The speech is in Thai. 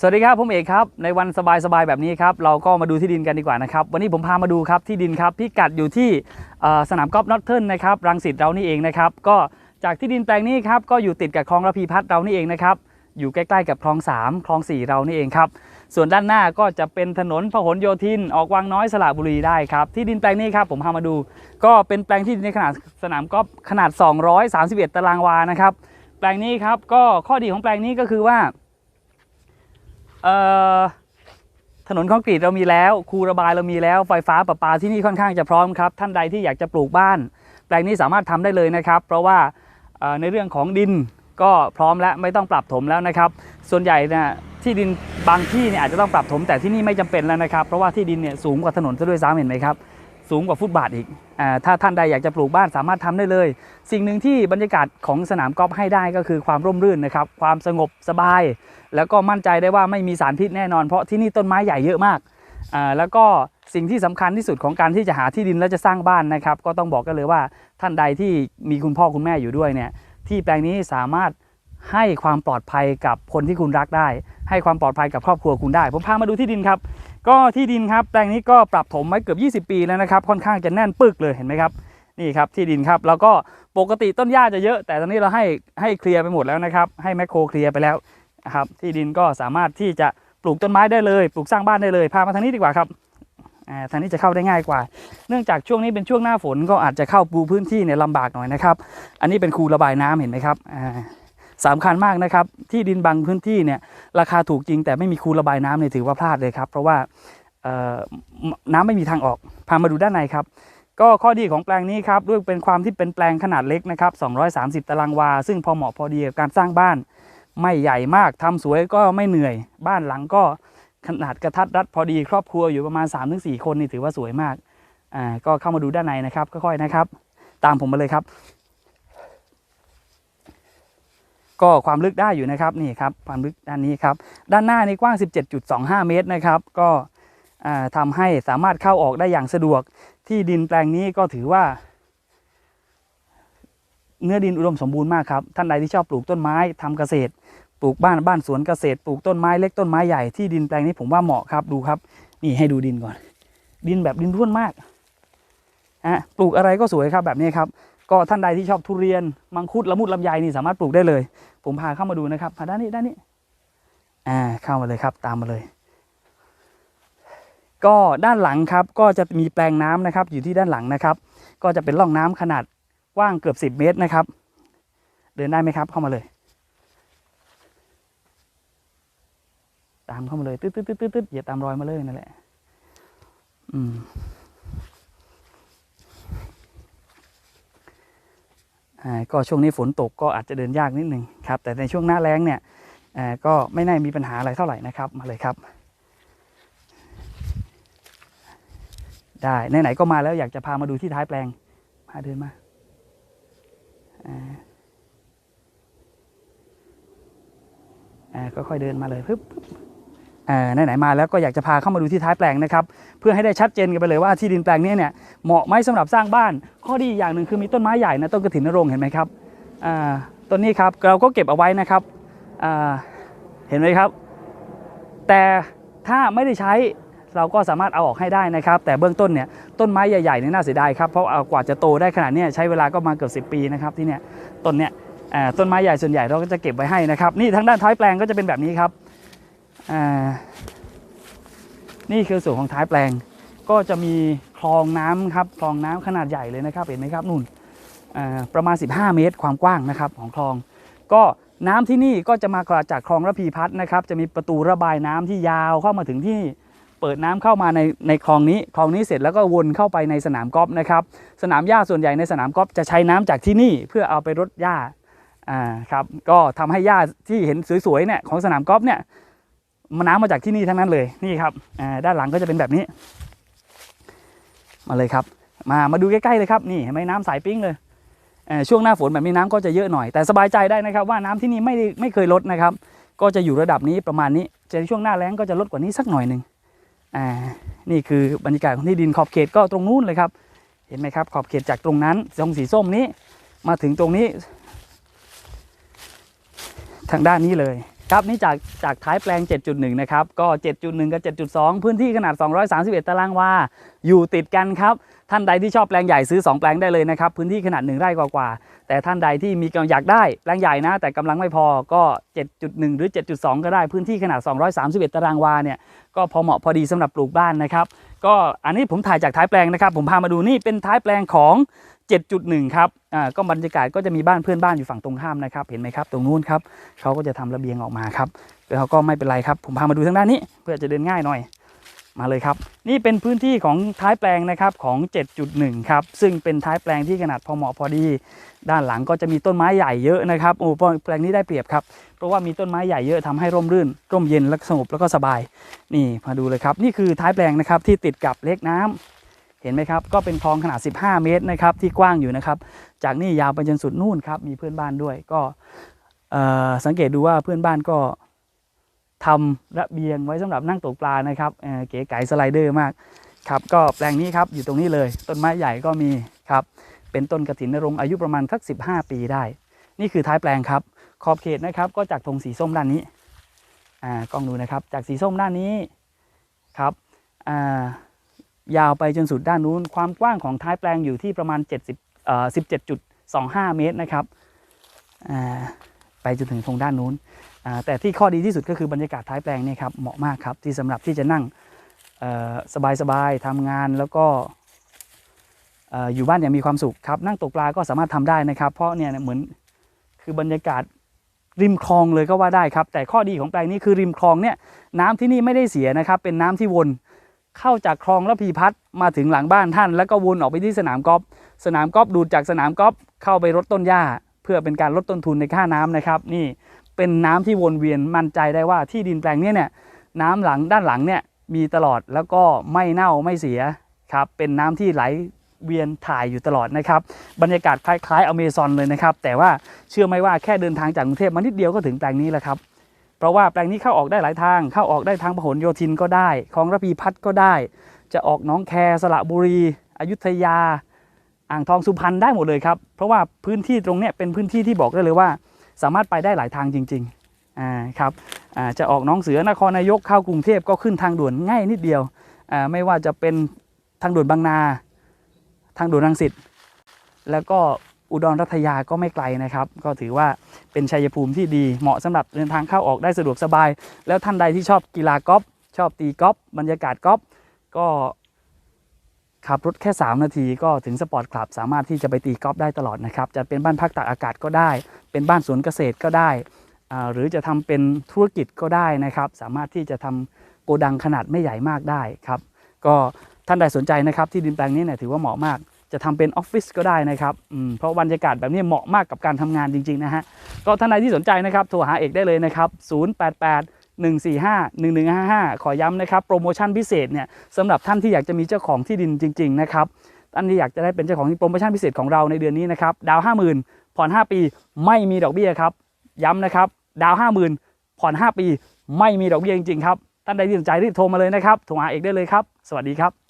สวัสดีครับผมเอกครับในวันสบายๆแบบนี้ครับเราก็มาดูที่ดินกันดีกว่านะครับวันนี้ผมพามาดูครับที่ดินครับพิกัดอยู่ที่สนามกอล์ฟนอตเทิร์นนะครับรังสิตเรานี่เองนะครับก็จากที่ดินแปลงนี้ครับก็อยู่ติดกับคลองระพีพัฒน์เรานี่เองนะครับอยู่ใกล้ๆกับคลอง 3 คลอง 4 เรานี่เองครับส่วนด้านหน้าก็จะเป็นถนนพหลโยธินออกวังน้อยสระบุรีได้ครับที่ดินแปลงนี้ครับผมพามาดู ก็เป็นแปลงที่ดินในขนาดสนามกอล์ฟขนาด 231 ตารางวานะครับแปลงนี้ครับก็ข้อดีของแปลงนี้ก็คือว่า ถนนคอนกรีตเรามีแล้ว คูระบายเรามีแล้ว ไฟฟ้าประปาที่นี่ค่อนข้างจะพร้อมครับ ท่านใดที่อยากจะปลูกบ้าน แปลงนี้สามารถทำได้เลยนะครับ เพราะว่าในเรื่องของดินก็พร้อมแล้วไม่ต้องปรับถมแล้วนะครับ ส่วนใหญ่เนี่ยที่ดินบางที่เนี่ยอาจจะต้องปรับถมแต่ที่นี่ไม่จำเป็นแล้วนะครับ เพราะว่าที่ดินเนี่ยสูงกว่าถนนซะด้วยซ้ำเห็นไหมครับ สูงกว่าฟุตบาทอีกอาถ้าท่านใดอยากจะปลูกบ้านสามารถทำได้เลย สิ่งหนึ่งที่บรรยากาศของสนามกอล์ฟให้ได้ก็คือความร่มรื่นนะครับ ความสงบสบาย แล้วก็มั่นใจได้ว่าไม่มีสารพิษแน่นอน เพราะที่นี่ต้นไม้ใหญ่เยอะมากอ่าแล้วก็สิ่งที่สำคัญที่สุดของการที่จะหาที่ดินแล้วจะสร้างบ้านนะครับ ก็ต้องบอกกันเลยว่าท่านใดที่มีคุณพ่อคุณแม่อยู่ด้วยเนี่ย ที่แปลงนี้สามารถให้ความปลอดภัยกับคนที่คุณรักได้ ให้ความปลอดภัยกับครอบครัวคุณได้ ผมพามาดูที่ดินครับ ก็ที่ดินครับแปลงนี้ก็ปรับถมไว้เกือบ 20 ปีแล้วนะครับ ค่อนข้างจะแน่นปึกเลยเห็นไหมครับนี่ครับที่ดินครับแล้วก็ปกติต้นหญ้าจะเยอะ แต่ตอนนี้เราให้ให้เคลียร์ไปหมดแล้วนะครับ ให้แมคโครเคลียร์ไปแล้วนะครับที่ดินก็สามารถที่จะปลูกต้นไม้ได้เลย ปลูกสร้างบ้านได้เลยพามาทางนี้ดีกว่าครับทางนี้จะเข้าได้ง่ายกว่า เนื่องจากช่วงนี้เป็นช่วงหน้าฝนก็อาจจะเข้าปูพื้นที่เนี่ยลำบากหน่อยนะครับ อันนี้เป็นคูระบายน้ำเห็นไหมครับ อ่าสำคัญมากนะครับ ที่ดินบางพื้นที่เนี่ยราคาถูกจริง แต่ไม่มีคูระบายน้ำเนี่ยถือว่าพลาดเลยครับ เพราะว่าน้ำไม่มีทางออก พามาดูด้านในครับ ก็ข้อดีของแปลงนี้ครับด้วยเป็นความที่เป็นแปลงขนาดเล็กนะครับ 230 ตารางวา ซึ่งพอเหมาะพอดีกับการสร้างบ้าน ไม่ใหญ่มากทำสวยก็ไม่เหนื่อย บ้านหลังก็ขนาดกระทัดรัดพอดีครอบครัวอยู่ประมาณ 3-4 คนนี่ถือว่าสวยมาก อ่า ก็เข้ามาดูด้านในนะครับ ค่อยๆนะครับ ตามผมมาเลยครับ ก็ความลึกได้อยู่นะครับนี่ครับความลึกด้านนี้ครับด้านหน้านี่กว้าง 17.25 เมตรนะครับก็อ่าทำให้สามารถเข้าออกได้อย่างสะดวกที่ดินแปลงนี้ก็ถือว่า เนื้อดินอุดมสมบูรณ์มากครับท่านใดที่ชอบปลูกต้นไม้ทำเกษตร ปลูกบ้านบ้านสวนเกษตร ปลูกต้นไม้เล็กต้นไม้ใหญ่ที่ดินแปลงนี้ผมว่าเหมาะครับดูครับ นี่ให้ดูดินก่อน ดินแบบดินร่วนมากฮะปลูกอะไรก็สวยครับแบบนี้ครับ ก็ท่านใดที่ชอบทุเรียน มังคุดละมุดลำไยนี่สามารถปลูกได้เลย ผมพาเข้ามาดูนะครับพาด้านนี้ด้านนี้อ่าเข้ามาเลยครับ ตามมาเลย ก็ด้านหลังครับก็จะมีแปลงน้ำนะครับ อยู่ที่ด้านหลังนะครับ ก็จะเป็นร่องน้ำขนาดกว้างเกือบ 10 เมตรนะครับ เดินได้ไหมครับ เข้ามาเลย ตามเข้ามาเลย ตึ๊ดตึ๊ดตึ๊ดตึ๊ดตึ๊ดอย่าตามรอยมาเลยนั่นแหละ อืมอ่า ก็ช่วงนี้ฝนตกก็อาจจะเดินยากนิดหนึ่งครับ แต่ในช่วงหน้าแล้งเนี่ยก็ไม่น่ามีปัญหาอะไรเท่าไหร่นะครับมาเลยครับ ได้ไหนๆก็มาแล้วอยากจะพามาดูที่ท้ายแปลงพาเดินมาอ่าค่อยๆเดินมาเลยปึ๊บ ไหนๆมาแล้วก็อยากจะพาเข้ามาดูที่ท้ายแปลงนะครับ เพื่อให้ได้ชัดเจนกันไปเลยว่าที่ดินแปลงนี้เนี่ยเหมาะไหมสำหรับสร้างบ้าน ข้อดีอย่างหนึ่งคือมีต้นไม้ใหญ่นะต้นกระถินนรงเห็นไหมครับต้นนี้ครับเราก็เก็บเอาไว้นะครับเห็นไหมครับ แต่ถ้าไม่ได้ใช้เราก็สามารถเอาออกให้ได้นะครับ แต่เบื้องต้นเนี่ยต้นไม้ใหญ่ๆเนี่ยน่าเสียดายครับเพราะกว่าจะโตได้ขนาดนี้ใช้เวลาก็มาเกือบสิปีนะครับที่เนี่ยต้นเนี่ยต้นไม้ใหญ่ส่วนใหญ่เราก็จะเก็บไว้ให้นะครับนี่ทางด้านท้ายแปลงก็จะเป็นแบบนี้ครับ นี่คือส่วนของท้ายแปลง ก็จะมีคลองน้ำครับคลองน้ำขนาดใหญ่เลยนะครับเห็นไหมครับนู่นประมาณ 15 เมตรความกว้างนะครับของคลอง ก็น้ำที่นี่ก็จะมาจากคลองระพีพัฒนะครับ จะมีประตูระบายน้ำที่ยาวเข้ามาถึงที่เปิดน้ำเข้ามาในในคลองนี้คลองนี้เสร็จแล้วก็วนเข้าไปในสนามกอล์ฟนะครับ สนามหญ้าส่วนใหญ่ในสนามกอล์ฟจะใช้น้ำจากที่นี่เพื่อเอาไปรดหญ้าอ่าครับก็ทำให้หญ้าที่เห็นสวยๆเนี่ยของสนามกอล์ฟเนี่ย น้ำมาจากที่นี่ทั้งนั้นเลยนี่ครับด้านหลังก็จะเป็นแบบนี้ มาเลยครับ มามาดูใกล้ๆเลยครับนี่เห็นไหมน้ำใสปิ้งเลยเช่วงหน้าฝนแบบนี้น้ำก็จะเยอะหน่อยแต่สบายใจได้นะครับ ว่าน้ำที่นี่ไม่ไม่เคยลดนะครับ ก็จะอยู่ระดับนี้ประมาณนี้จะช่วงหน้าแล้งก็จะลดกว่านี้สักหน่อยหนึ่งอ่านี่คือบรรยากาศของที่ดินขอบเขตก็ตรงนู้นเลยครับ เห็นไหมครับ ขอบเขตจากตรงนั้นตรงสีส้มนี้ มาถึงตรงนี้ ทางด้านนี้เลย ครับนี่จากจากท้ายแปลง 7.1 นะครับ ก็ 7.1 กับ 7.2 พื้นที่ขนาด 231 ตารางวา อยู่ติดกันครับ ท่านใดที่ชอบแปลงใหญ่ซื้อ 2 แปลงได้เลยนะครับ พื้นที่ขนาด 1 ไร่กว่าๆ แต่ท่านใดที่มีกำลังอยากได้แปลงใหญ่นะ แต่กำลังไม่พอ ก็ 7.1 หรือ 7.2 ก็ได้ พื้นที่ขนาด 231 ตารางวาเนี่ย ก็พอเหมาะพอดีสำหรับปลูกบ้านนะครับ ก็อันนี้ผมถ่ายจากท้ายแปลงนะครับ ผมพามาดูนี่เป็นท้ายแปลงของ 7.1 ครับ อ่า ก็บรรยากาศก็จะมีบ้านเพื่อนบ้านอยู่ฝั่งตรงข้ามนะครับ เห็นไหมครับ ตรงนู้นครับเขาก็จะทำระเบียงออกมาครับแล้วเขาก็ไม่เป็นไรครับ ผมพามาดูทางด้านนี้ เพื่อจะเดินง่ายหน่อย มาเลยครับ นี่เป็นพื้นที่ของท้ายแปลงนะครับของ 7.1 ครับ ซึ่งเป็นท้ายแปลงที่ขนาดพอเหมาะพอดี ด้านหลังก็จะมีต้นไม้ใหญ่เยอะนะครับ โอ้แปลงนี้ได้เปรียบครับ เพราะว่ามีต้นไม้ใหญ่เยอะทำให้ร่มรื่น ร่มเย็นและสงบแล้วก็สบาย นี่มาดูเลยครับ นี่คือท้ายแปลงนะครับที่ติดกับเลกน้ำเห็นไหมครับ ก็เป็นคลองขนาด 15 เมตรนะครับที่กว้างอยู่นะครับ จากนี่ยาวไปจนสุดนู่นครับมีเพื่อนบ้านด้วยก็สังเกตดูว่าเพื่อนบ้านก็ทำระเบียงไว้สำหรับนั่งตกปลานะครับเก๋ไก๋สไลเดอร์มากครับก็แปลงนี้ครับอยู่ตรงนี้เลย ต้นไม้ใหญ่ก็มีครับเป็นต้นกระถินนรงอายุประมาณสัก 15 ปีได้ นี่คือท้ายแปลงครับ ขอบเขตนะครับก็จากธงสีส้มด้านนี้อ่ากล้องดูนะครับ จากสีส้มด้านนี้ครับอ่า ยาวไปจนสุดด้านนู้น ความกว้างของท้ายแปลงอยู่ที่ประมาณ 70เอ่อ17.25 เมตรนะครับอ่าไปจนถึงตรงด้านนู้นอ่าแต่ที่ข้อดีที่สุดก็คือบรรยากาศท้ายแปลงเนี่ยครับเหมาะมากครับที่สำหรับที่จะนั่งเอ่อสบายๆทำงานแล้วก็อ่ออยู่บ้านอย่างมีความสุขครับ นั่งตกปลาก็สามารถทำได้นะครับ เพราะเนี่ยเหมือนคือบรรยากาศริมคลองเลยก็ว่าได้ครับ แต่ข้อดีของแปลงนี้คือริมคลองเนี่ยน้ำที่นี่ไม่ได้เสียนะครับ เป็นน้ำที่วน เข้าจากคลองระพีพัฒน์มาถึงหลังบ้านท่าน แล้วก็วนออกไปที่สนามกอล์ฟสนามกอล์ฟดูดจากสนามกอล์ฟเข้าไปรดต้นหญ้า เพื่อเป็นการลดต้นทุนในค่าน้ำนะครับ นี่เป็นน้ำที่วนเวียนมั่นใจได้ว่าที่ดินแปลงนี้เนี่ยน้ำหลังด้านหลังเนี่ยมีตลอดแล้วก็ไม่เน่าไม่เสียครับเป็นน้ำที่ไหลเวียนถ่ายอยู่ตลอดนะครับบรรยากาศคล้ายๆอเมซอนเลยนะครับ แต่ว่าเชื่อไหมว่าแค่เดินทางจากกรุงเทพมานิดเดียวก็ถึงแปลงนี้แล้วครับ เพราะว่าแปลงนี้เข้าออกได้หลายทาง เข้าออกได้ทางพหลโยธินก็ได้คลองระพีพัฒน์ก็ได้ จะออกน้องแคสระบุรี อยุธยา อ่างทองสุพรรณได้หมดเลยครับ เพราะว่าพื้นที่ตรงเนี้ยเป็นพื้นที่ที่บอกได้เลยว่า สามารถไปได้หลายทางจริงๆอ่าครับอ่าจะออกน้องเสือนครนายกเข้ากรุงเทพก็ขึ้นทางด่วนง่ายนิดเดียวอ่าไม่ว่าจะเป็นทางด่วนบางนา ทางด่วนรังสิตแล้วก็ อุดรรัตยาก็ไม่ไกลนะครับ ก็ถือว่าเป็นชัยภูมิที่ดีเหมาะสำหรับเดินทางเข้าออกได้สะดวกสบาย แล้วท่านใดที่ชอบกีฬากอล์ฟชอบตีกอล์ฟบรรยากาศกอล์ฟก็ขับรถแค่ 3 นาทีก็ถึงสปอร์ตคลับสามารถที่จะไปตีกอล์ฟได้ตลอดนะครับ จะเป็นบ้านพักตากอากาศก็ได้ เป็นบ้านสวนเกษตรก็ได้อ่าหรือจะทำเป็นธุรกิจก็ได้นะครับ สามารถที่จะทำโกดังขนาดไม่ใหญ่มากได้ครับ ก็ท่านใดสนใจนะครับที่ดินแปลงนี้เนี่ยถือว่าเหมาะมาก จะทำเป็นออฟฟิศก็ได้นะครับเพราะบรรยากาศแบบนี้เหมาะมากกับการทำงานจริง ๆ นะฮะ ก็ท่านใดที่สนใจนะครับ โทรหาเอกได้เลยนะครับ 088 145 1155 ขอย้ำนะครับ โปรโมชั่นพิเศษเนี่ยสำหรับท่านที่อยากจะมีเจ้าของที่ดินจริง ๆ นะครับท่านที่อยากจะได้เป็นเจ้าของโปรโมชั่นพิเศษของเราในเดือนนี้นะครับ ดาว 50,000 ผ่อน 5 ปี ไม่มีดอกเบี้ยครับ ย้ำนะครับ ดาว 50,000 ผ่อน 5 ปี ไม่มีดอกเบี้ยจริงๆครับ ท่านใดที่สนใจรีบโทรมาเลยนะครับ โทรหาเอกได้เลยครับ สวัสดีครับ